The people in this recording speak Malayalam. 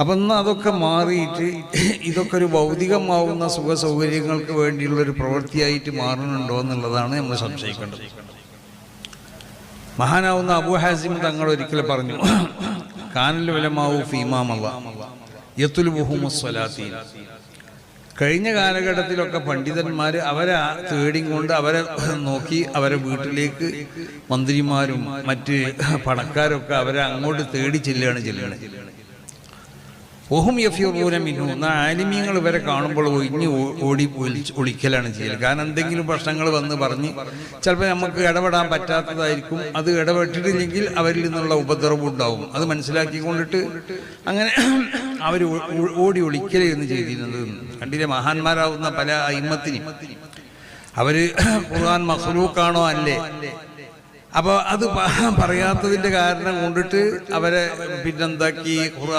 അപ്പം ഇന്ന് അതൊക്കെ മാറിയിട്ട് ഇതൊക്കെ ഒരു ഭൗതികമാവുന്ന സുഖ സൗകര്യങ്ങൾക്ക് വേണ്ടിയുള്ളൊരു പ്രവൃത്തിയായിട്ട് മാറുന്നുണ്ടോ എന്നുള്ളതാണ് നമ്മൾ സംശയിക്കേണ്ടത്. മഹാനാവുന്ന അബു ഹാസിം തങ്ങൾ ഒരിക്കൽ പറഞ്ഞു കാനൽ വിലമാവു ഫീമാമല്ല യത്തുലുബുഹുമുസ്വലാത്തീൻ കഴിഞ്ഞ കാലഘട്ടത്തിലൊക്കെ പണ്ഡിതന്മാർ അവരെ തേടിക്കൊണ്ട് അവരെ നോക്കി അവരെ വീട്ടിലേക്ക് മന്ത്രിമാരും മറ്റ് പണക്കാരൊക്കെ അവരെ അങ്ങോട്ട് തേടി ചെല്ലുകയാണ് ചെല്ലുകയാണ് എന്നാൽ ആലിമീങ്ങൾ വരെ കാണുമ്പോൾ ഒഴിഞ്ഞ് ഓടി ഒളിക്കലാണ് ചെയ്യൽ. കാരണം എന്തെങ്കിലും പ്രശ്നങ്ങൾ വന്ന് പറഞ്ഞ് ചിലപ്പോൾ നമുക്ക് ഇടപെടാൻ പറ്റാത്തതായിരിക്കും. അത് ഇടപെട്ടിട്ടില്ലെങ്കിൽ അവരിൽ നിന്നുള്ള ഉപദ്രവം ഉണ്ടാവും അത് മനസ്സിലാക്കിക്കൊണ്ടിട്ട് അങ്ങനെ അവർ ഓടി ഒളിക്കലെന്ന് ചെയ്തിരുന്നത്. കണ്ടില്ലേ? മഹാന്മാരാവുന്ന പല അയിമത്തിനും. അവർ ഖുർആൻ മഹ്ലൂക്കാണോ അല്ലേ? അപ്പോൾ അത് പറയാത്തതിന്റെ പറയാത്തതിന്റെ കാരണം കൊണ്ടിട്ട് അവരെ പിന്നെന്താക്കി? ഖുർആൻ